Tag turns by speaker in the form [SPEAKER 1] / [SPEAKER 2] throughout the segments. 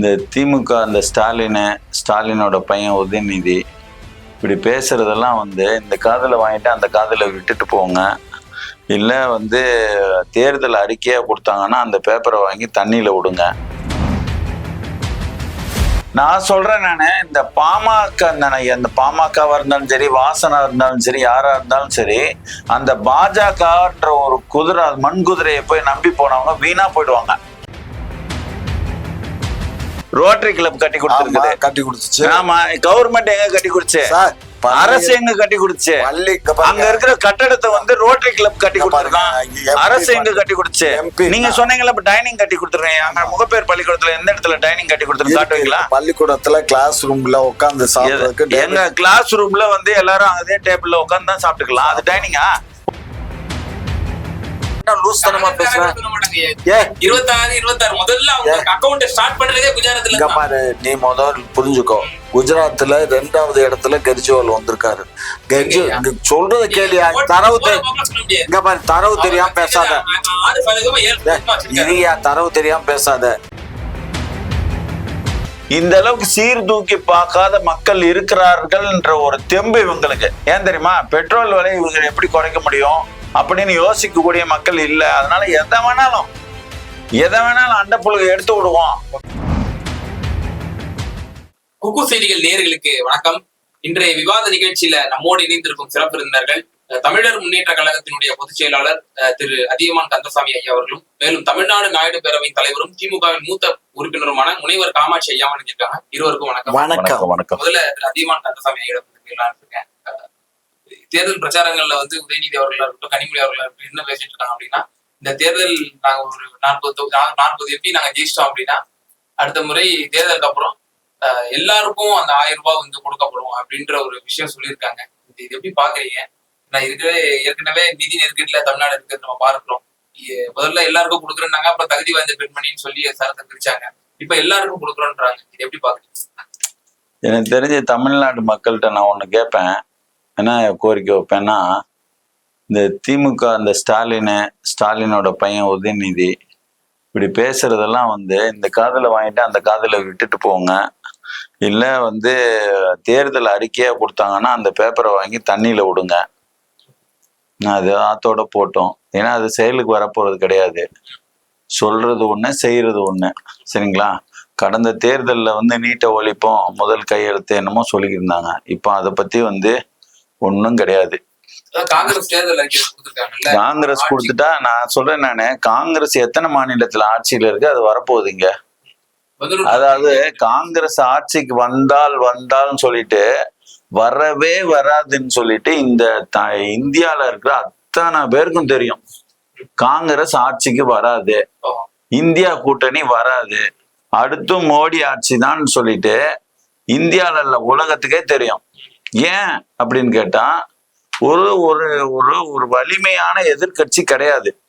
[SPEAKER 1] இந்த திமுக அந்த ஸ்டாலினு ஸ்டாலினோட பையன் உதயநிதி இப்படி பேசுறதெல்லாம் வந்து இந்த காதில் வாங்கிட்டு அந்த காதில் விட்டுட்டு போங்க. இல்லை வந்து தேர்தல் அறிக்கையாக கொடுத்தாங்கன்னா அந்த பேப்பரை வாங்கி தண்ணியில் விடுங்க. நான் சொல்றேன் நான் இந்த பாமக அந்த அந்த பாமகவா இருந்தாலும் சரி வாசனா இருந்தாலும் சரி யாரா இருந்தாலும் சரி அந்த பாஜகன்ற ஒரு குதிரை மண் குதிரையை போய் நம்பி போனவங்க வீணா போயிடுவாங்க. ரோட்டரி கிளப் கட்டி கொடுத்துருக்குது.
[SPEAKER 2] கட்டி கொடுத்துச்சு.
[SPEAKER 1] ஆமா கவர்மெண்ட் எங்க கட்டி கொடுச்சு அரசு எங்க கட்டி
[SPEAKER 2] இங்க
[SPEAKER 1] அங்க. இருக்கிற கட்டடத்தை வந்து ரோட்டரி கிளப் கட்டி கொடுத்துருக்கான். அரசு எங்க கட்டி கொடுச்சு
[SPEAKER 2] MP
[SPEAKER 1] நீங்க. சொன்னீங்கல்ல இப்ப டைனிங் கட்டி கொடுத்துருக்கேன் அங்க முகப்பேர் பள்ளிக்கூடத்துல எந்த இடத்துல டைனிங் கட்டி கொடுத்துருக்கு காட்டுவீங்களா?
[SPEAKER 2] பள்ளிக்கூடத்துல கிளாஸ் ரூம்ல உட்கார்ந்து சாப்பிடுறதுக்கு
[SPEAKER 1] எங்க கிளாஸ் ரூம்ல வந்து எல்லாரும் அதே டேபிள்ல உட்கார்ந்து தான் சாப்பிட்டுக்கலாம். அது டைனிங்கா
[SPEAKER 2] லூஸ் தனமா பேசுறேன்
[SPEAKER 3] சொல்ல மாட்டாங்க.
[SPEAKER 2] ஏ?
[SPEAKER 3] இருபத்தாறு இருபத்தாறு. முதல்ல அவங்க அக்கௌண்ட் ஸ்டார்ட் பண்றதே குஜராத்ல
[SPEAKER 2] இங்க
[SPEAKER 3] தான்.
[SPEAKER 2] பாரு நீ முதல் புரிஞ்சுக்கோ. குஜராத்ல ரெண்டாவது இடத்துல கெஜ்ரிவால் வந்திருக்காரு. கெஜ்ரி சொல்றத
[SPEAKER 3] ஓட்டு-
[SPEAKER 2] தரவு. இங்க பாரு தரவு தெரியாம பேசாத. இரியா தரவு தெரியாம பேசாத.
[SPEAKER 1] இந்த அளவுக்கு சீர்தூக்கி பார்க்காத மக்கள் இருக்கிறார்கள்ன்ற ஒரு தெம்பு இவங்களுக்கு. ஏன் தெரியுமா? பெட்ரோல் விலை இவங்க எப்படி குறைக்க முடியும்? அப்படின்னு யோசிக்கக்கூடிய மக்கள் இல்ல. அதனால எதை வேணாலும் எதை வேணாலும் அண்ட புழுக எடுத்து விடுவோம்.
[SPEAKER 3] குக்கு செய்திகள் நேயர்களுக்கு வணக்கம். இன்றைய விவாத நிகழ்ச்சியில நம்மோடு இணைந்திருக்கும் சிறப்பு விருந்தினர்கள் தமிழர் முன்னேற்ற கழகத்தினுடைய பொதுச் செயலாளர் அஹ், திரு அதியமான் கந்தசாமி ஐயா அவர்களும் மேலும் தமிழ்நாடு நாயுடு பேரவையின் தலைவரும் திமுகவின் மூத்த உறுப்பினருமான முனைவர் காமாட்சி ஐயா வணங்கியிருக்காங்க இருவருக்கும் வணக்கம்.
[SPEAKER 2] வணக்கம்.
[SPEAKER 1] வணக்கம்
[SPEAKER 3] முதல்ல திரு அதியமான் கந்தசாமி ஐயா இருக்கேன். தேர்தல் பிரச்சாரங்கள்ல வந்து உதயநிதி அவர்களா இருக்கட்டும் கனிமொழி அவர்களா இருக்கட்டும் என்ன பேசிட்டு இருக்காங்க அப்படின்னா இந்த தேர்தல் நாங்க ஒரு நாற்பது நாற்பது எம்பி நாங்க ஜெயிச்சிட்டோம் அப்படின்னா அடுத்த முறை தேர்தலுக்கு அப்புறம் எல்லாருக்கும் அந்த ஆயிரம் ரூபாய் வந்து கொடுக்கப்படும் அப்படின்ற ஒரு விஷயம் சொல்லியிருக்காங்க. இது இது எப்படி பாக்குறீங்க? நான் இருக்கவே ஏற்கனவே நிதி நெருக்கடியில தமிழ்நாடு இருக்கிறது நம்ம பார்க்கிறோம். முதல்ல எல்லாருக்கும் கொடுக்குறேன்னாங்க அப்புறம் தகுதி வாய்ந்த பெண்மணின்னு சொல்லி சரத்தை பிரிச்சாங்க. இப்ப எல்லாருக்கும் கொடுக்குறோன்றாங்க. இது எப்படி பாக்குறீங்க?
[SPEAKER 1] எனக்கு தெரிஞ்ச தமிழ்நாடு மக்கள்கிட்ட நான் ஒண்ணு கேட்பேன் என்ன கோரிக்கை வைப்பேன்னா இந்த திமுக அந்த ஸ்டாலினு ஸ்டாலினோட பையன் உதயநிதி இப்படி பேசுறதெல்லாம் வந்து இந்த காதில் வாங்கிட்டு அந்த காதில் விட்டுட்டு போங்க. இல்ல வந்து தேர்தல் அறிக்கையா கொடுத்தாங்கன்னா அந்த பேப்பரை வாங்கி தண்ணியில விடுங்க. அது ஆத்தோட போட்டோம். ஏன்னா அது செயலுக்கு வரப்போறது கிடையாது. சொல்றது ஒண்ணு செய்யறது ஒண்ணு. சரிங்களா? கடந்த தேர்தலில் வந்து நீட்டை ஒழிப்போம் முதல் கையெழுத்து என்னமோ சொல்லியிருந்தாங்க. இப்போ அதை பற்றி வந்து ஒன்றும் கிடையாது.
[SPEAKER 3] காங்கிரஸ்
[SPEAKER 1] கொடுத்துட்டா நான் சொல்றேன் நானு காங்கிரஸ் எத்தனை மாநிலத்துல ஆட்சியில இருக்கு அது வரப்போகுதுங்க. அதாவது காங்கிரஸ் ஆட்சிக்கு வந்தால் வந்தால்னு சொல்லிட்டு வரவே வராதுன்னு சொல்லிட்டு இந்த இந்தியால இருக்கிற அத்தனை பேருக்கும் தெரியும். காங்கிரஸ் ஆட்சிக்கு வராது. இந்தியா கூட்டணி வராது. அடுத்தும் மோடி ஆட்சி தான் சொல்லிட்டு இந்தியால உலகத்துக்கே தெரியும். ஏன் அப்படின்னு கேட்டா ஒரு ஒரு ஒரு ஒரு வலிமையான எதிர்க்கட்சி கிடையாது.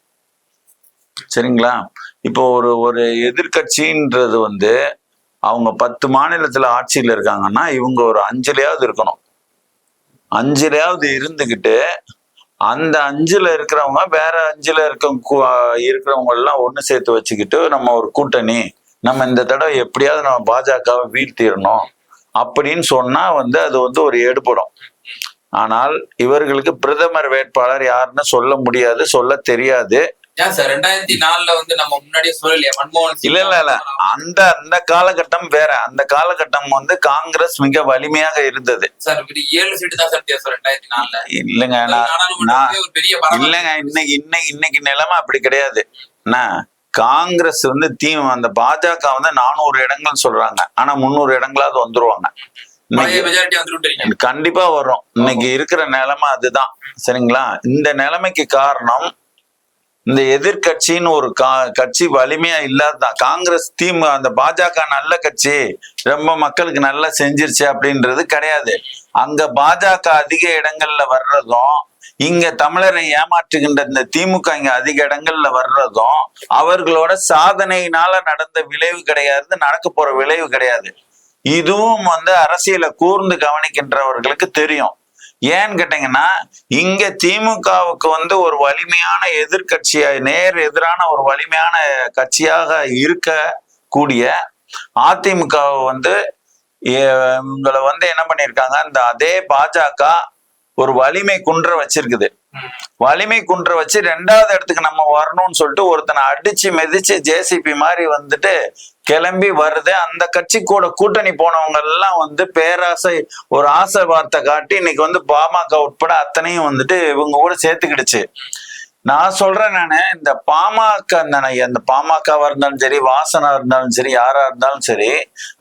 [SPEAKER 1] சரிங்களா? இப்போ ஒரு ஒரு எதிர்க்கட்சின்றது வந்து அவங்க பத்து மாநிலத்துல ஆட்சியில் இருக்காங்கன்னா இவங்க ஒரு அஞ்சுலயாவது இருக்கணும். அஞ்சலையாவது இருந்துகிட்டு அந்த அஞ்சுல இருக்கிறவங்க வேற அஞ்சுல இருக்க இருக்கிறவங்க எல்லாம் ஒண்ணு சேர்த்து வச்சுக்கிட்டு நம்ம ஒரு கூட்டணி நம்ம இந்த தடவை எப்படியாவது நம்ம பாஜகவை வீழ்த்திடணும். அப்படின்னு சொன்னா வந்து அது வந்து ஒரு எடுபடும் ஆனால் இவர்களுக்கு பிரதமர் வேட்பாளர் யாருன்னு சொல்ல முடியாது சொல்ல தெரியாது.
[SPEAKER 3] ரெண்டாயிரத்தி நாலுல வந்து நம்ம முன்னாடியே சொல்லலையா? மன்மோகன்
[SPEAKER 1] இல்ல இல்ல இல்ல. அந்த அந்த காலகட்டம் வேற. அந்த காலகட்டம் வந்து காங்கிரஸ் மிக வலிமையாக இருந்தது. இல்லைங்க நான். இல்லைங்க இன்னைக்கு இன்னைக்கு இன்னைக்கு நிலைமை அப்படி கிடையாது. என்ன? காங்கிரஸ் வந்து தீ அந்த பாஜக வந்து நானூறு இடங்கள் சொல்றாங்க. ஆனா முந்நூறு இடங்களாவது வந்துருவாங்க. கண்டிப்பா வரும். இன்னைக்கு இருக்கிற நிலைமை அதுதான். சரிங்களா? இந்த நிலைமைக்கு காரணம் இந்த எதிர்க்கட்சின்னு ஒரு கா கட்சி வலிமையா இல்லாததான். காங்கிரஸ் தீம் அந்த பாஜக நல்ல கட்சி. ரொம்ப மக்களுக்கு நல்லா செஞ்சிருச்சு அப்படின்றது கிடையாது. அங்க பாஜக அதிக இடங்கள்ல வர்றதும் இங்க தமிழரை ஏமாற்றுகின்ற இந்த திமுக இங்க அதிக இடங்கள்ல வர்றதும் அவர்களோட சாதனையினால நடந்த விளைவு கிடையாது நடக்க போற விளைவு கிடையாது. இதுவும் வந்து அரசியலை கூர்ந்து கவனிக்கின்றவர்களுக்கு தெரியும். ஏன்னு கேட்டீங்கன்னா இங்க திமுகவுக்கு வந்து ஒரு வலிமையான எதிர்கட்சியா நேர் எதிரான ஒரு வலிமையான கட்சியாக இருக்க கூடிய அதிமுக வந்து எ- இவங்களை வந்து என்ன பண்ணியிருக்காங்க இந்த அதே பாஜக ஒரு வலிமை குன்ற வச்சிருக்குது. வலிமை குன்ற வச்சு ரெண்டாவது இடத்துக்கு நம்ம வரணும்னு சொல்லிட்டு ஒருத்தனை அடிச்சு மிதிச்சு ஜேசிபி மாதிரி வந்துட்டு கிளம்பி வருது. அந்த கட்சி கூட கூட்டணி போனவங்க எல்லாம் வந்து பேராசை ஒரு ஆசை வார்த்தை காட்டி இன்னைக்கு வந்து பாமக உட்பட அத்தனையும் வந்துட்டு இவங்க கூட சேர்த்துக்கிடுச்சு. நான் சொல்றேன் நானு இந்த பாமக அந்த பாமகவா இருந்தாலும் சரி வாசனா இருந்தாலும் சரி யாரா இருந்தாலும் சரி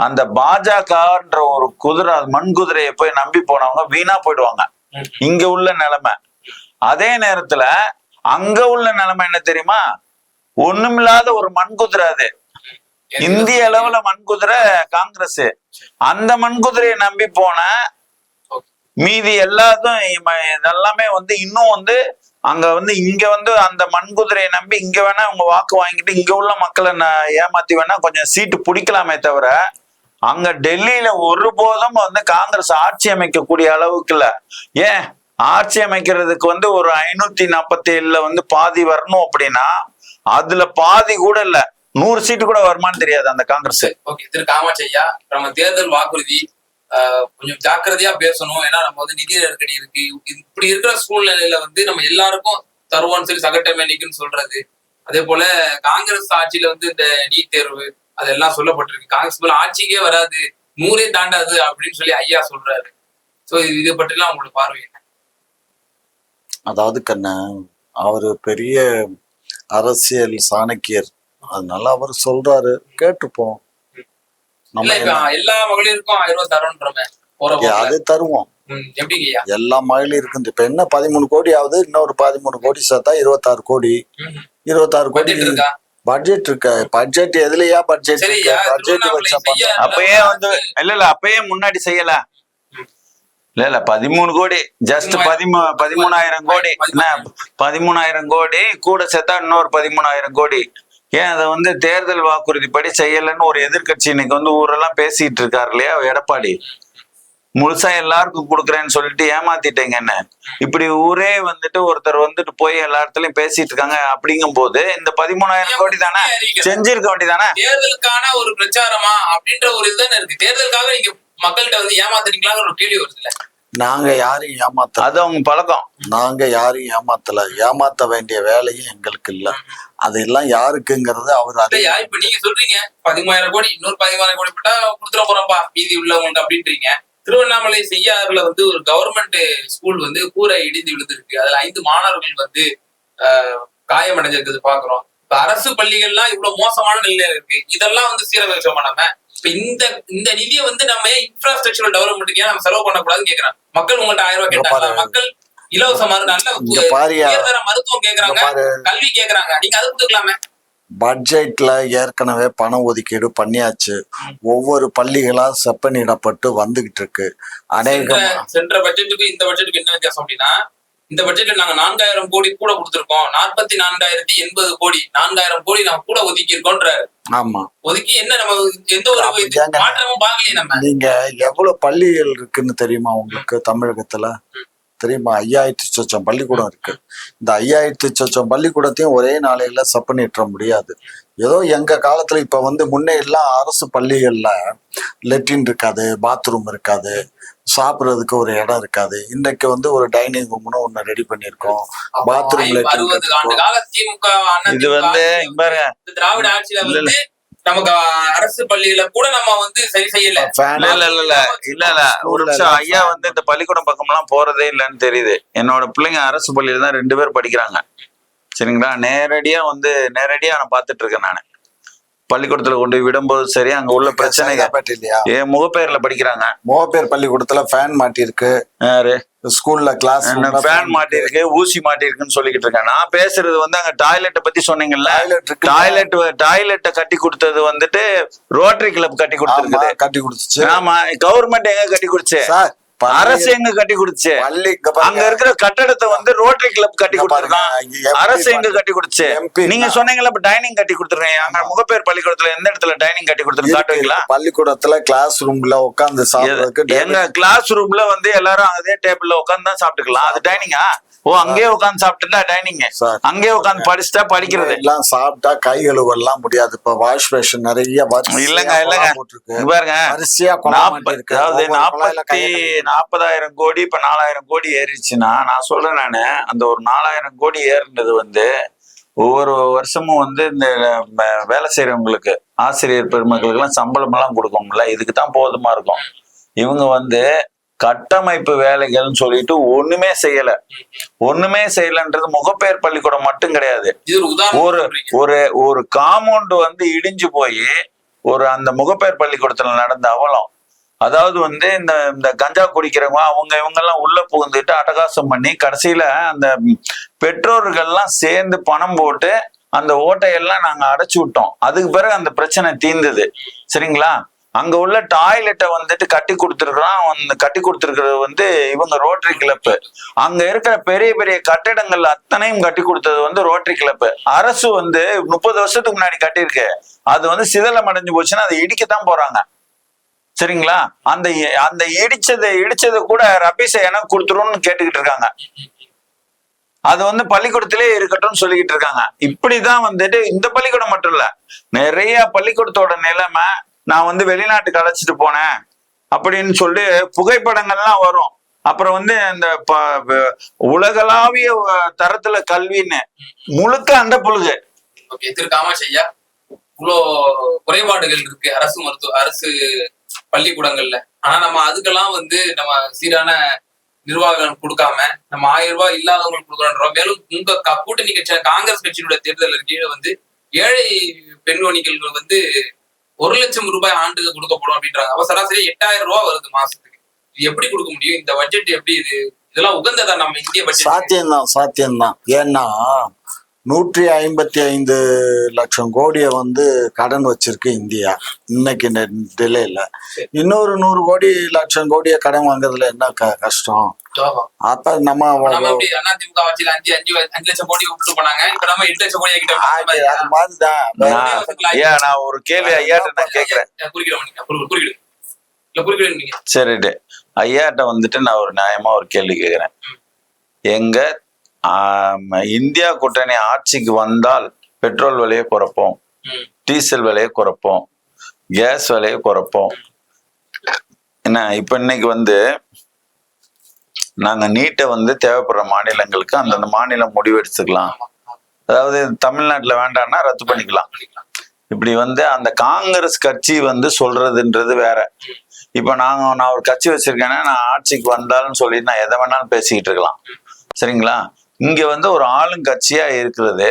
[SPEAKER 1] அந்த பாஜகன்ற ஒரு குதிரை மண் குதிரையை போய் நம்பி போனவங்க வீணா போயிடுவாங்க. இங்க உள்ள நிலைமை. அதே நேரத்துல அங்க உள்ள நிலைமை என்ன தெரியுமா? ஒண்ணுமில்லாத ஒரு மண் குதிரை அது. இந்திய அளவுல மண் குதிரை காங்கிரஸ். அந்த மண் குதிரையை நம்பி போன மீதி எல்லாத்தும் எல்லாமே இதெல்லாமே வந்து இன்னும் வந்து அங்க வந்து இங்க வந்து அந்த மண் குதிரையை நம்பி இங்க வேணா அவங்க வாக்கு வாங்கிட்டு இங்க உள்ள மக்களை ந- ஏமாத்தி வேணா கொஞ்சம் சீட்டு பிடிக்கலாமே தவிர அங்க டெல்லியில ஒருபோதும் வந்து காங்கிரஸ் ஆட்சி அமைக்கக்கூடிய அளவுக்கு இல்ல. ஏன்? ஆட்சி அமைக்கிறதுக்கு வந்து ஒரு ஐநூத்தி நாற்பத்தி ஏழுல வந்து பாதி வரணும் அப்படின்னா அதுல பாதி கூட இல்ல. நூறு சீட்டு கூட வருமான்னு தெரியாது அந்த காங்கிரஸ்.
[SPEAKER 3] ஓகே திரு காமாட்சி ஐயா நம்ம தேர்தல் வாக்குறுதி ஆஹ், கொஞ்சம் ஜாக்கிரதையா பேசணும். ஏன்னா நம்ம வந்து நிதி நெருக்கடி இருக்கு. இப்படி இருக்கிற சூழ்நிலையில வந்து நம்ம எல்லாருக்கும் தருவோம்னு சொல்லி சகட்டமே நிக்குன்னு சொல்றது. அதே போல காங்கிரஸ் ஆட்சியில வந்து இந்த நீட் தேர்வு அதெல்லாம் சொல்லப்பட்டிருக்கு. காங்கிரஸ் போல ஆட்சிக்கே வராது. நூறே தாண்டாது அப்படின்னு சொல்லி ஐயா சொல்றாரு. சோ இது பற்றிலாம் உங்களோட பார்வை என்ன?
[SPEAKER 2] அதாவது கண்ணு அவரு பெரிய அரசியல் சாணக்கியர். அதனால அவர் சொல்றாரு. கேட்டுப்போம். நம்ம
[SPEAKER 3] எல்லா மகளிருக்கும் ஆயிரம் ரூபாய்
[SPEAKER 2] ஏ, அது தருவோம்.
[SPEAKER 3] ம், எப்படிங்க ஐயா
[SPEAKER 2] எல்லா மகளிருக்கும் இப்ப என்ன பதிமூணு கோடி ஆகுது இன்னொரு பதிமூணு கோடி சேர்த்தா இருபத்தாறு கோடி. இருபத்தாறு கோடி
[SPEAKER 3] பட்ஜெட் இருக்கா?
[SPEAKER 2] பட்ஜெட் எதுலயா பட்ஜெட் பட்ஜெட்.
[SPEAKER 1] அப்பயே வந்து இல்ல இல்ல அப்பயே முன்னாடி செய்யல. இல்ல இல்ல பதிமூணு கோடி ஜஸ்ட் பதிமூ பதிமூணாயிரம் கோடி. என்ன பதிமூணாயிரம் கோடி கூட சேர்த்தா இன்னொரு பதிமூணாயிரம் கோடி. ஏன் அதை வந்து தேர்தல் வாக்குறுதி படி செய்யலைன்னு ஒரு எதிர்க்கட்சி இன்னைக்கு வந்து ஊரெல்லாம் பேசிட்டு இருக்காரு இல்லையா எடப்பாடி? முழுசா எல்லாருக்கும் கொடுக்குறேன்னு சொல்லிட்டு ஏமாத்திட்டீங்க என்ன? இப்படி ஊரே வந்துட்டு ஒருத்தர் வந்துட்டு போய் எல்லா இடத்துலயும் பேசிட்டு இருக்காங்க அப்படிங்கும் போது இந்த பதிமூணாயிரம் கோடி தானே? செஞ்சிருக்க வேண்டியதானே
[SPEAKER 3] தேர்தலுக்கான ஒரு பிரச்சாரமா அப்படின்ற ஒரு இதுதானே இருக்கு. தேர்தலுக்காக நீங்க மக்கள்கிட்ட வந்து ஏமாத்துறீங்களாங்கிற ஒரு கேள்வி வருது இல்ல?
[SPEAKER 2] நாங்க யாரையும் ஏமாத்த
[SPEAKER 1] அது அவங்க பழக்கம்.
[SPEAKER 2] நாங்க யாரையும் ஏமாத்தல. ஏமாத்த வேண்டிய வேலையும் எங்களுக்கு இல்ல. அதெல்லாம் யாருக்குங்கிறது அவர் அதை
[SPEAKER 3] இல்லையா இப்ப நீங்க சொல்றீங்க பதிமூவாயிரம் கோடி இன்னொரு பதிமூவாயிரம் கோடி போட்டா கொடுத்துட போறோம்ப்பா. மீதி உள்ளவங்க அப்படின்றீங்க. திருவண்ணாமலை செய்யாறுல வந்து ஒரு கவர்மெண்ட் ஸ்கூல் வந்து கூரை இடிந்து விழுந்திருக்கு. அதுல ஐந்து மாணவர்கள் வந்து ஆஹ், காயமடைஞ்சிருக்கிறது பாக்குறோம். இப்ப அரசு பள்ளிகள்லாம் இவ்வளவு மோசமான நிலையில இருக்கு. இதெல்லாம் வந்து சீரமைச்சோமா நம்ம? இப்ப இந்த இந்த நிதியை வந்து நம்ம ஏன் இன்ஃப்ராஸ்ட்ரக்சரல் டெவலப்மெண்ட்டுக்கு ஏன் நம்ம செலவு பண்ணக்கூடாதுன்னு கேக்குறான் மக்கள் உங்கள்ட்ட ஆயிரம் ரூபாய் கேட்டாங்க. மக்கள் இலவச மருந்து நல்ல மருத்துவம் கேக்குறாங்க. கல்வி கேக்குறாங்க. நீங்க அது கொடுத்துக்கலாமே.
[SPEAKER 2] பட்ஜெட்ல ஏற்கனவே பண ஒதுக்கீடு பண்ணியாச்சு. ஒவ்வொரு பள்ளிகளா செப்பனிடப்பட்டு வந்துகிட்டு இருக்கு அநேகமா
[SPEAKER 3] சென்ற- பட்ஜெட்டுக்கு இந்த பட்ஜெட்டுக்கு என்ன வித்தியாசம் அப்படின்னா இந்த பட்ஜெட்ல நாங்க நான்காயிரம் கோடி கூட கொடுத்திருக்கோம். நாற்பத்தி நான்காயிரத்தி எண்பது கோடி நான்காயிரம் கோடி நம்ம கூட ஒதுக்கி இருக்கோன்றாரு
[SPEAKER 2] ஆமா.
[SPEAKER 3] ஒதுக்கி என்ன நம்ம எந்த ஒரு? மாற்றமும் பார்க்கலையே நம்ம.
[SPEAKER 2] நீங்க எவ்வளவு பள்ளிகள் இருக்குன்னு தெரியுமா உங்களுக்கு தமிழகத்துல? தெரியுமா? ஐயாயிரத்தி சொச்சம் பள்ளிக்கூடம் இருக்கு. இந்த ஐயாயிரத்தி சொச்சம் பள்ளிக்கூடத்தையும் ஒரே நாளையில செப்பனிட்டுற முடியாது. ஏதோ எங்க காலத்துல இப்ப வந்து முன்னே எல்லாம் அரசு பள்ளிகள்ல லெட்டின் இருக்காது பாத்ரூம் இருக்காது சாப்பிடுறதுக்கு ஒரு இடம் இருக்காது. இன்னைக்கு வந்து ஒரு டைனிங் ரூம்னு ஒண்ணு ரெடி பண்ணிருக்கோம். பாத்ரூம் லெட்டின்
[SPEAKER 1] இது வந்து
[SPEAKER 3] நமக்கு அரசு பள்ளியில கூட நம்ம வந்து சரி செய்யல.
[SPEAKER 1] இல்ல இல்ல இல்ல. இல்ல இல்ல. ஒரு நிமிஷம். ஐயா வந்து இந்த பள்ளிக்கூடம் பக்கம் எல்லாம் போறதே இல்லைன்னு தெரியுது. என்னோட பிள்ளைங்க அரசு பள்ளியில தான் ரெண்டு பேர் படிக்கிறாங்க. சரிங்களா? நேரடியா வந்து நேரடியா நான் பாத்துட்டு இருக்கேன் நானு. பள்ளிக்கூடத்துல கொண்டு விடும்போது சரி அங்க உள்ள
[SPEAKER 2] இல்லையா
[SPEAKER 1] என் முகப்பேர்ல படிக்கிறாங்க.
[SPEAKER 2] மோகப்பேர் பள்ளிக்கூடத்துல ஃபேன் மாட்டிருக்கு ஸ்கூல்ல கிளாஸ்
[SPEAKER 1] ஃபேன் மாட்டிருக்கு ஊசி மாட்டிருக்குன்னு சொல்லிக்கிட்டு இருக்கேன். நான் பேசுறது வந்து அங்க டாய்லெட்டை பத்தி சொன்னீங்கல்ல?
[SPEAKER 2] டாய்லெட்
[SPEAKER 1] டாய்லெட்டை கட்டி கொடுத்தது வந்துட்டு ரோட்டரி கிளப் கட்டி கொடுத்துருக்குது.
[SPEAKER 2] கட்டி கொடுத்துச்சு.
[SPEAKER 1] ஆமா கவர்மெண்ட் எங்க கட்டி கொடுச்சு அரசு எங்க கட்டி கொடுத்துச்சு? அங்க. இருக்கிற கட்டடத்தை வந்து ரோட்டரி கிளப் கட்டி கொடுத்துருக்கான். அரசு எங்க. கட்டி கொடுத்துச்சு? நீங்க சொன்னீங்கல்ல இப்ப டைனிங் கட்டி கொடுத்துருக்கீங்க அங்க முகப்பேர் பள்ளிக்கூடத்துல எந்த இடத்துல டைனிங் கட்டி கொடுத்துருக்கு காட்டுவீங்களா.
[SPEAKER 2] பள்ளிக்கூடத்துல கிளாஸ் ரூம்ல உட்கார்ந்து சாப்பிடுறதுக்கு
[SPEAKER 1] எங்க கிளாஸ் ரூம்ல வந்து எல்லாரும் அதே டேபிள்ல உட்கார்ந்து தான் சாப்பிட்டுக்கலாம். அது டைனிங்கா ஓ அங்கேயே உட்கார்ந்து சாப்பிட்டுட்டா டைனிங். அங்கேயே உட்கார்ந்து படிச்சுட்டா படிக்கிறது.
[SPEAKER 2] எல்லாம் சாப்பிட்டா கை கழுவெல்லாம் முடியாது. இப்ப வாஷ் பேஷன் நிறைய
[SPEAKER 1] இல்லங்க, இல்லங்க. பாருங்க.
[SPEAKER 2] மாட்டிருக்கு.
[SPEAKER 1] அதாவது நாற்பத்தி நாற்பதாயிரம் கோடி இப்ப நாலாயிரம் கோடி ஏறிடுச்சுன்னா நான் சொல்றேன் நானு அந்த ஒரு நாலாயிரம் கோடி ஏறினது வந்து ஒவ்வொரு வருஷமும் வந்து இந்த வேலை செய்யறவங்களுக்கு ஆசிரியர் பெருமக்களுக்கு எல்லாம் சம்பளம் எல்லாம் கொடுக்கணும்ல. இதுக்கு தான் போதுமா இருக்கும். இவங்க வந்து கட்டமைப்பு வேலைகள்னு சொல்லிட்டு ஒண்ணுமே செய்யல. ஒண்ணுமே செய்யலன்றது முகப்பேர் பள்ளிக்கூடம் மட்டும் கிடையாது.
[SPEAKER 3] ஒரு
[SPEAKER 1] ஒரு. ஒரு காம்பவுண்ட் வந்து இடிஞ்சு போய் ஒரு அந்த முகப்பேர் பள்ளிக்கூடத்துல நடந்த அவலம். அதாவது வந்து இந்த இந்த கஞ்சா குடிக்கிறவங்க அவங்க இவங்க எல்லாம் உள்ள புகுந்துட்டு அட்டகாசம் பண்ணி கடைசியில அந்த பெற்றோர்கள்லாம் சேர்ந்து பணம் போட்டு அந்த ஓட்டையெல்லாம் நாங்க அடைச்சு விட்டோம். அதுக்கு பிறகு அந்த பிரச்சனை தீர்ந்தது. சரிங்களா? அங்க உள்ள டாய்லெட்டை வந்துட்டு கட்டி கொடுத்துருக்குறோம் கட்டி கொடுத்துருக்கிறது வந்து இவங்க ரோட்டரி கிளப்பு அங்க இருக்கிற பெரிய பெரிய கட்டிடங்கள் அத்தனையும் கட்டி கொடுத்தது வந்து ரோட்டரி கிளப்பு அரசு வந்து முப்பது வருஷத்துக்கு முன்னாடி கட்டியிருக்கு. அது வந்து சிதலம் அடைஞ்சு போச்சுன்னா அதை இடிக்கத்தான் போறாங்க. சரிங்களா? அந்த இ- அந்த இடிச்சது இடிச்சது கூட ரபீஸை எனக்கு கொடுத்துருன்னு கேட்டுக்கிட்டு இருக்காங்க. அது வந்து பள்ளிக்கூடத்திலே இருக்கட்டும்னு சொல்லிக்கிட்டு இருக்காங்க. இப்படிதான் வந்துட்டு இந்த பள்ளிக்கூடம் மட்டும் இல்ல நிறைய பள்ளிக்கூடத்தோட நிலைமை நான் வந்து வெளிநாட்டுக்கு அழைச்சிட்டு போனேன் அப்படின்னு சொல்லி புகைப்படங்கள்லாம் வரும். அப்புறம் வந்து இந்த ப- உலகளாவிய தரத்துல கல்வின்னு முழுக்க அந்த புழுகு
[SPEAKER 3] எதிர்க்காம திரு இவ்வளோ குறைபாடுகள் இருக்கு அரசு மருத்துவ அரசு பள்ளிக்கூடங்கள்ல. ஆனா நம்ம அதுக்கெல்லாம் வந்து நம்ம சீரான நிர்வாகம் கொடுக்காம நம்ம ஆயிரம் ரூபாய் இல்லாதவங்களுக்கு கொடுக்குறோம் மேலும் உங்க க- கூட்டணி கட்சி காங்கிரஸ் கட்சியினுடைய தேர்தல் கீழே வந்து ஏழை பெண்மணிகள் வந்து ஒரு லட்சம் ரூபாய் ஆண்டுக்கு கொடுக்கப்படும் அப்படின்றாங்க அப்ப சராசரி எட்டாயிரம் ரூபாய் வருது மாசத்துக்கு. இது எப்படி கொடுக்க முடியும்? இந்த பட்ஜெட் எப்படி இது? இதெல்லாம் உகந்ததா நம்ம இந்திய பட்ஜெட்
[SPEAKER 2] சாத்தியம்தான் சாத்தியம்தான். ஏன்னா நூற்றி ஐம்பத்தி ஐந்து லட்சம் கோடியை வந்து கடன் வச்சிருக்கு இந்தியா. இன்னைக்கு நிலையில இன்னொரு நூறு கோடி லட்சம் கோடியை கடன் வாங்குறதுல என்ன க- கஷ்டம்? அப்ப நம்ம
[SPEAKER 3] அதிமுக ஆட்சியில அஞ்சு அஞ்சு அஞ்சு லட்சம் கோடி விட்டு போனாங்க. இப்ப நம்ம எட்டு லட்சம் கோடி ஆக்கிட்டோம்
[SPEAKER 2] அது அது மாதிரிதான்.
[SPEAKER 1] நான் ஐயா நான் ஒரு கேள்வி ஐயாட்ட நான் கேட்கிறேன்
[SPEAKER 3] குறிக்கிறோம் நீங்க குறி- குறிக்கிடுங்க இல்ல குறிக்கிடுங்க நீங்க.
[SPEAKER 1] சரிட்டு ஐயாட்ட வந்துட்டு நான் ஒரு நியாயமா ஒரு கேள்வி கேட்கிறேன் எங்க இந்தியா கூட்டணி ஆட்சிக்கு வந்தால் பெட்ரோல் விலையை குறைப்போம். டீசல் விலையை குறைப்போம். கேஸ் விலையை குறைப்போம். என்ன இப்ப இன்னைக்கு வந்து நாங்க நீட்டை வந்து தேவைப்படுற மாநிலங்களுக்கு அந்தந்த மாநிலம் முடிவெடுத்துக்கலாம். அதாவது தமிழ்நாட்டுல வேண்டாம்னா ரத்து பண்ணிக்கலாம். இப்படி வந்து அந்த காங்கிரஸ் கட்சி வந்து சொல்றதுன்றது வேற. இப்ப நாங்க நான் ஒரு கட்சி வச்சிருக்கேன்னா நான் ஆட்சிக்கு வந்தாலும் சொல்லி நான் எதை வேணாலும் பேசிக்கிட்டு இருக்கலாம். சரிங்களா? இங்க வந்து ஒரு ஆளுங்கட்சியா இருக்கிறது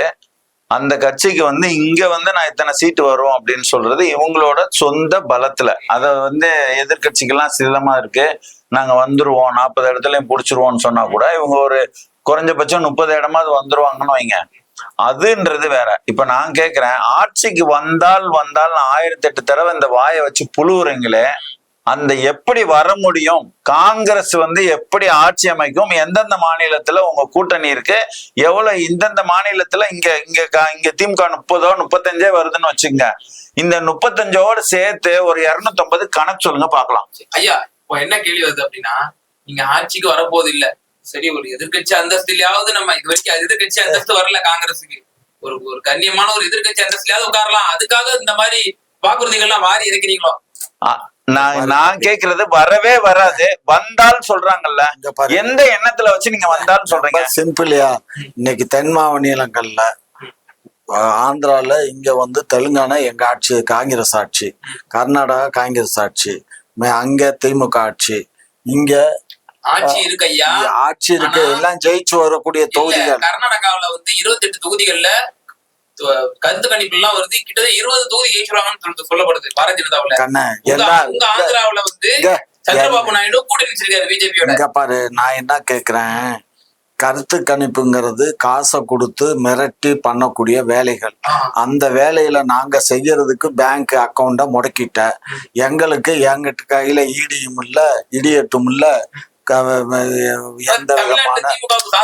[SPEAKER 1] அந்த கட்சிக்கு வந்து இங்க வந்து நான் இத்தனை சீட்டு வரும் அப்படின்னு சொல்றது இவங்களோட சொந்த பலத்துல. அதை வந்து எதிர்கட்சிக்கெல்லாம் சிலமா இருக்கு. நாங்க வந்துருவோம். நாற்பது இடத்துலயும் பிடிச்சிருவோம்னு சொன்னா கூட இவங்க ஒரு குறைஞ்சபட்சம் முப்பது இடமா அது வந்துருவாங்கன்னு வைங்க. அதுன்றது வேற. இப்ப நான் கேக்குறேன் ஆட்சிக்கு வந்தால் வந்தால் நான் ஆயிரத்தி எட்டு தடவை இந்த வாயை வச்சு புழுவுறீங்களே அந்த எப்படி வர முடியும்? காங்கிரஸ் வந்து எப்படி ஆட்சி அமைக்கும்? எந்தெந்த மாநிலத்துல உங்க கூட்டணி இருக்கு? எவ்வளவு இந்தந்த மாநிலத்துல இங்க இங்க இங்க திமுக முப்பதோ முப்பத்தஞ்சே வருதுன்னு வச்சுங்க இந்த முப்பத்தஞ்சோட சேர்த்து ஒரு இருநூத்தம்பது கணக்கு சொல்லுங்க பார்க்கலாம்.
[SPEAKER 3] ஐயா இப்போ என்ன கேள்வி வருது அப்படின்னா நீங்க ஆட்சிக்கு வரப்போது இல்ல. சரி ஒரு எதிர்க்கட்சி அந்தஸ்துலயாவது நம்ம இது வரைக்கும் எதிர்க்கட்சி அந்தஸ்து வரல காங்கிரஸுக்கு ஒரு ஒரு கண்ணியமான ஒரு எதிர்க்கட்சி அந்தஸ்துலயாவது உட்காரலாம். அதுக்காக இந்த மாதிரி வாக்குறுதிகள்லாம் வாரி இறக்கிறீங்களோ
[SPEAKER 1] நான் நான் கேக்குறது வரவே வராது. வந்தால் சொல்றாங்கல்ல. எந்த எண்ணத்துல வச்சு நீங்க வந்தாலும் சொல்றீங்க?
[SPEAKER 2] சிம்பிளியா இன்னைக்கு தென் ஆஹ், ஆந்திரால இங்க வந்து தெலுங்கானா எங்க ஆட்சி காங்கிரஸ் ஆட்சி கர்நாடகா காங்கிரஸ் ஆட்சி மே- அங்க திமுக ஆட்சி. இங்க
[SPEAKER 3] ஆட்சி இருக்கு ஐயா.
[SPEAKER 2] ஆட்சி இருக்கு. எல்லாம் ஜெயிச்சு வரக்கூடிய தொகுதிகள்.
[SPEAKER 3] கர்நாடகாவுல வந்து இருபத்தி எட்டு தொகுதிகள்ல கருத்து கணிப்பு எல்லாம் வருது. கிட்டத்தட்ட இருபது தொகுதி ஜெயிச்சுருவாங்கன்னு சொல்லப்படுது பாரதிய ஜனதாவுல. உங்க ஆந்திராவுல வந்து சந்திரபாபு நாயுடு கூட்டணி வச்சிருக்காரு பிஜேபியோட.
[SPEAKER 2] பாரு நான் என்ன கேக்குறேன்? கருத்து கணிப்புங்கிறது காசை கொடுத்து மிரட்டி பண்ணக்கூடிய வேலைகள். அந்த வேலையில நாங்க செய்யறதுக்கு பேங்க் அக்கௌண்ட்டை முடக்கிட்ட எங்களுக்கு எங்கிட்ட கையில ஈடியும் இல்ல இடியட்டும் இல்ல எந்த விதமான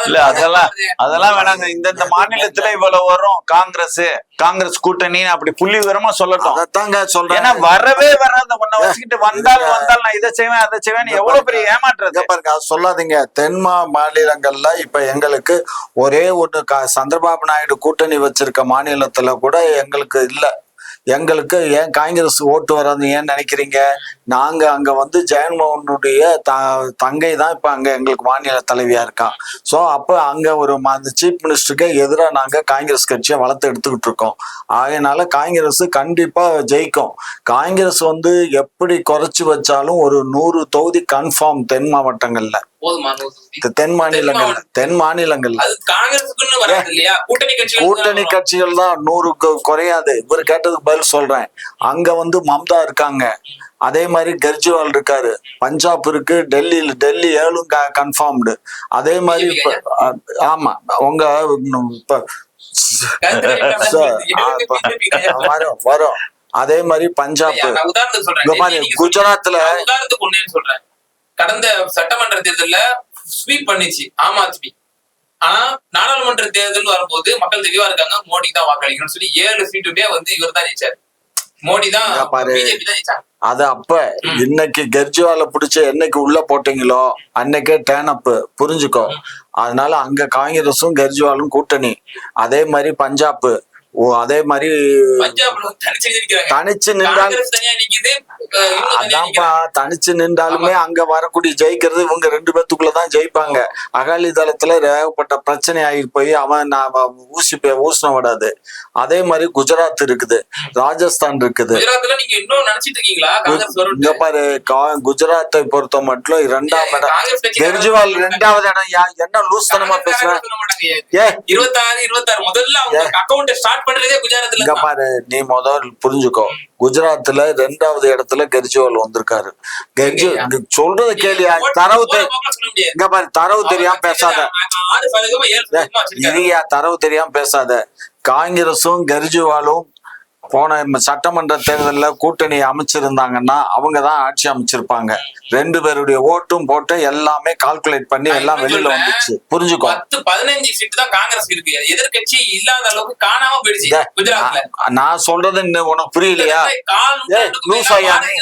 [SPEAKER 1] இல்ல, அதெல்லாம் அதெல்லாம் வேணாங்க. இந்தந்த மாநிலத்துல இவ்வளவு வரும். காங்கிரஸ் காங்கிரஸ் கூட்டணி அப்படி புள்ளி விவரமா சொல்லட்டும் ஏன்னா
[SPEAKER 2] சொல்றேன்
[SPEAKER 1] வரவே வராத. உன்னை வச்சுக்கிட்டு வந்தாலும் வந்தாலும் நான் இதை செய்வேன் அதை செய்வேன் எவ்வளவு பெரிய ஏமாற்றுறது
[SPEAKER 2] பாருங்க. அது சொல்லாதீங்க. தென் மா மாநிலங்கள்ல இப்ப எங்களுக்கு ஒரே க- சந்திரபாபு நாயுடு கூட்டணி வச்சிருக்க மாநிலத்துல கூட எங்களுக்கு இல்ல. எங்களுக்கு ஏன் காங்கிரஸ் ஓட்டு வராது ஏன் நினைக்கிறீங்க? நாங்க அங்க வந்து ஜெயன்மோகனுடைய த தங்கை தான் இப்ப அங்க எங்களுக்கு மாநில தலைவியா இருக்கா. ஸோ அப்ப அங்க ஒரு அந்த சீஃப் மினிஸ்டருக்கு எதிராக நாங்க காங்கிரஸ் கட்சியை வளர்த்து எடுத்துக்கிட்டு இருக்கோம். அதனால காங்கிரஸ் கண்டிப்பா ஜெயிக்கும். காங்கிரஸ் வந்து எப்படி குறைச்சி வச்சாலும் ஒரு நூறு தொகுதி கன்ஃபார்ம் தென் மாவட்டங்கள்ல.
[SPEAKER 3] போதுமா
[SPEAKER 2] தென் மாநிலங்கள்ல தென்
[SPEAKER 3] இல்லையா? கூட்டணி கட்சிகள்
[SPEAKER 2] தான் நூறுக்கு குறையாது. இவர் கேட்டதுக்கு பதில் சொல்றேன். அங்க வந்து மம்தா இருக்காங்க. அதே மாதிரி கெஜ்ரிவால் இருக்காரு. பஞ்சாப் இருக்கு டெல்லியில் டெல்லி ஏழும் கன்ஃபார்ம்டு அதே மாதிரி ஆமா. உங்க இப்ப வரும் வரும். அதே மாதிரி பஞ்சாப்
[SPEAKER 3] டெல்லி நீங்க
[SPEAKER 2] குஜராத்ல
[SPEAKER 3] சொல்றேன். கடந்த சட்டமன்ற தேர்தல்ல ஸ்வீப் பண்ணிச்சு ஆம் ஆத்மி. ஆனா நாடாளுமன்ற தேர்தல் வரும்போது மக்கள் தெளிவா இருக்காங்க மோடி தான் வாக்களிக்கணும்னு சொல்லி ஏழு சீட்டுமே வந்து இவர் தான் ஜெயிச்சாரு. மோடி தான். பிஜேபி தான் ஜெயிச்சாங்க.
[SPEAKER 2] அது அப்ப இன்னைக்கு கெர்ஜுவால பிடிச்ச என்னைக்கு உள்ள போட்டீங்களோ அன்னைக்கே டேன் அப் புரிஞ்சுக்கோ. அதனால அங்க காங்கிரஸும் கெர்ஜுவாலும் கூட்டணி. அதே மாதிரி பஞ்சாப் ஓ அதே மாதிரி
[SPEAKER 3] தனிச்சு
[SPEAKER 2] நின்றால் அதான்ப்பா. தனிச்சு நின்றாலுமே அங்க வரக்கூடிய ஜெயிக்கிறது இவங்க ரெண்டு பேத்துக்குள்ளதான் ஜெயிப்பாங்க. அகாலி தளத்துல ஏகப்பட்ட பிரச்சனை ஆகி போய் அவன் நான் ஊசி ஊசனம் விடாது அதே மாதிரி குஜராத் இருக்குது. ராஜஸ்தான் இருக்குது. இங்க பாரு குஜராத்தை பொறுத்த மட்டும் இரண்டாம் இடம். கெஜ்ரிவால் ரெண்டாவது இடம். என்ன லூஸ் தனமா பேசுறேன்
[SPEAKER 3] இருபத்தாறு இருபத்தாறு. முதல்ல அக்கௌண்ட் ஸ்டார்ட் பண்றதே குஜராத்ல
[SPEAKER 2] இங்க
[SPEAKER 3] தான்.
[SPEAKER 2] பாரு நீ முதல் புரிஞ்சுக்கோ குஜராத்ல ரெண்டாவது இடத்துல கெஜ்ரிவால் வந்திருக்காரு கெஜ்ரி சொல்றத கேளியா
[SPEAKER 3] ஓட்டு
[SPEAKER 2] தரவு. இங்க பாரு தரவு தெரியாம பேசாத. இரியா தரவு தெரியாம பேசாத காங்கிரஸும் கெஜ்ரிவாலும் போன சட்டமன்ற தேர்தல்ல கூட்டணி அமைச்சிருந்தாங்கன்னா அவங்க தான் ஆட்சி அமைச்சிருப்பாங்க. ரெண்டு பேருடைய ஓட்டும் போட்டு எல்லாமே கால்குலேட் பண்ணி எல்லாம் வெளியில? வந்துச்சு. புரிஞ்சுக்கோ.
[SPEAKER 3] பத்து பதினஞ்சு சீட்டு தான் காங்கிரஸ் இருக்கு. எதிர்க்கட்சி இல்லாத அளவுக்கு காணாம போயிடுச்சு
[SPEAKER 2] நான் சொல்றது இன்னும் உனக்கு புரியலையா? லூஸ் ஐயா நீ?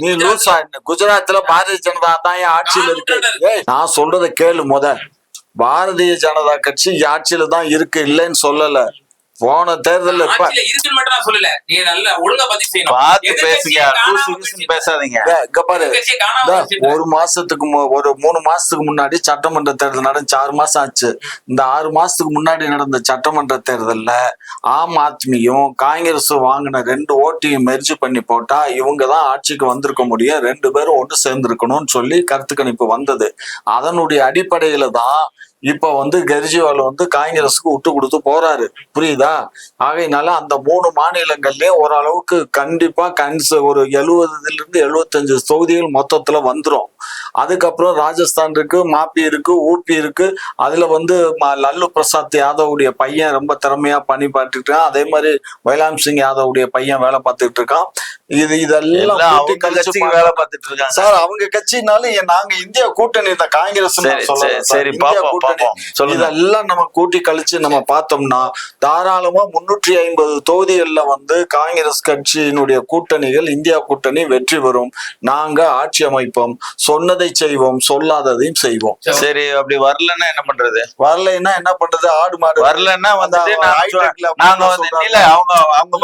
[SPEAKER 3] குஜராத்ல.
[SPEAKER 2] லூசா குஜராத்ல பாரதிய ஜனதா தான் ஆட்சியில இருக்கு? நான் சொல்றத கேளு முத. பாரதிய ஜனதா கட்சி ஆட்சியில தான் இருக்கு இல்லைன்னு சொல்லல. போன
[SPEAKER 3] செய்யணும்.
[SPEAKER 1] பார்த்து பேசுங்க. பேசாதீங்க.
[SPEAKER 2] ஒரு மாசத்துக்கு ஒரு மூணு மாசத்துக்கு முன்னாடி சட்டமன்ற தேர்தல் நடந்துச்சு ஆறு மாசம் ஆச்சு. இந்த ஆறு மாசத்துக்கு முன்னாடி நடந்த சட்டமன்ற தேர்தல்ல ஆம் ஆத்மியும் காங்கிரஸ் வாங்கின ரெண்டு ஓட்டையும் மெர்ஜ் பண்ணி போட்டா இவங்க தான் ஆட்சிக்கு வந்திருக்க முடியும். ரெண்டு பேரும் ஒன்று சேர்ந்திருக்கணும்னு சொல்லி கருத்து கணிப்பு வந்தது. அதனுடைய அடிப்படையில தான் இப்ப வந்து கெஜ்ரிவால் வந்து காங்கிரஸுக்கு விட்டு கொடுத்து போறாரு. புரியுதா? ஆகையினால அந்த மூணு மாநிலங்கள்லயும் ஓரளவுக்கு கண்டிப்பா கன்ஸ் ஒரு எழுபதுல இருந்து எழுபத்தஞ்சு தொகுதிகள் மொத்தத்துல வந்துரும். அதுக்கப்புறம் ராஜஸ்தான் இருக்கு மாப்பி இருக்கு ஊபி இருக்கு. அதுல வந்து லல்லு பிரசாத் யாதவுடைய பையன் ரொம்ப திறமையா பணி பார்த்துட்டு இருக்கான் அதே மாதிரி வைலாம் சிங் யாதவுடைய பையன் வேலை பார்த்துட்டு இருக்கான் இது இதெல்லாம்
[SPEAKER 1] வேலை பார்த்துட்டு இருக்காங்க
[SPEAKER 2] சார் அவங்க கட்சினாலும் நாங்க இந்தியா கூட்டணி இந்த காங்கிரஸ்
[SPEAKER 1] சரி
[SPEAKER 2] இதெல்லாம் நம்ம கூட்டி கழிச்சு நம்ம பார்த்தோம்னா தாராளமா முன்னூற்றி ஐம்பது தொகுதிகள்ல வந்து காங்கிரஸ் கட்சியினுடைய கூட்டணிகள் இந்தியா கூட்டணி வெற்றி பெறும். நாங்க ஆட்சி அமைப்போம். சொன்னதை செய்வோம் சொல்லாததையும் செய்வோம்.
[SPEAKER 1] சரி. அப்படி வரலன்னா என்ன பண்றது?
[SPEAKER 2] வரலைன்னா என்ன பண்றது? ஆடு மாடு.
[SPEAKER 1] வரலன்னா வந்துட்டு நாங்க வந்து. இல்ல அவங்க அவங்க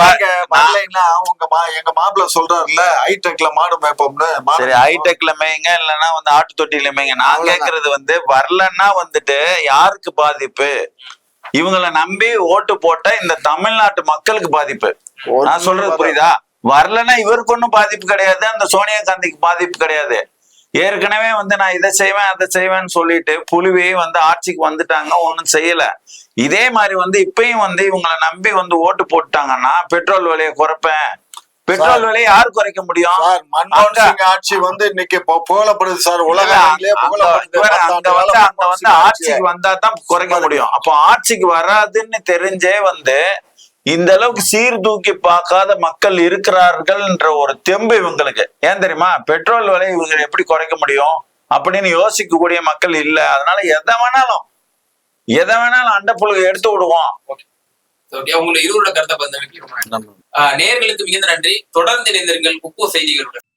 [SPEAKER 2] வரலைன்னா உங்க மா எங்க மாப்பிள்ள சொல்றாருல்ல ஹைடெக்ல மாடு மேய்ப்போம்னு.
[SPEAKER 1] சரி ஹைடெக்ல மேய்ங்க இல்லைன்னா வந்து ஆட்டு தொட்டியில மேய்ங்க. நான். கேக்குறது வந்து வரலன்னா வந்துட்டு யாருக்கு பாதிப்பு? இவங்களை நம்பி ஓட்டு போட்ட இந்த தமிழ்நாட்டு மக்களுக்கு பாதிப்பு. நான் சொல்றது புரியுதா? வரலன்னா இவருக்கு ஒன்றும் பாதிப்பு கிடையாது அந்த சோனியா காந்திக்கு பாதிப்பு கிடையாது. ஏற்கனவே வந்து நான் இதை செய்வேன் அதை செய்வேன்னு சொல்லிட்டு புலிவே வந்து ஆட்சிக்கு வந்துட்டாங்க ஒன்றும் செய்யல. இதே மாதிரி வந்து இப்பயும் வந்து இவங்களை நம்பி வந்து ஓட்டு போட்டாங்கன்னா பெட்ரோல் விலையை குறைப்பேன். பெட்ரோல் விலையை யார் குறைக்க முடியும்?
[SPEAKER 2] மன்மோகன் சிங் ஆட்சி வந்து இன்னைக்கு புகழப்படுது சார். உலக காலம்
[SPEAKER 1] வந்து
[SPEAKER 2] மன்மோகன்
[SPEAKER 1] வந்து. ஆட்சிக்கு வந்தா தான் குறைக்க முடியும். அப்போ ஆட்சிக்கு வராதுன்னு தெரிஞ்சே வந்து இந்த அளவுக்கு சீர்தூக்கி பார்க்காத மக்கள் இருக்கிறார்கள்ன்ற ஒரு தெம்பு இவங்களுக்கு. ஏன் தெரியுமா? பெட்ரோல் விலை இவங்க எப்படி குறைக்க முடியும்? அப்படின்னு யோசிக்கக்கூடிய மக்கள் இல்ல. அதனால எதை வேணாலும் எதை வேணாலும் அண்டப்புழுகு எடுத்து விடுவோம்.
[SPEAKER 3] உங்களை இருவரோட கருத்தை ஆஹ் நேயர்களுக்கு மிகுந்த நன்றி. தொடர்ந்து இணைந்திருங்கள். உப்பு செய்திகளுடன்.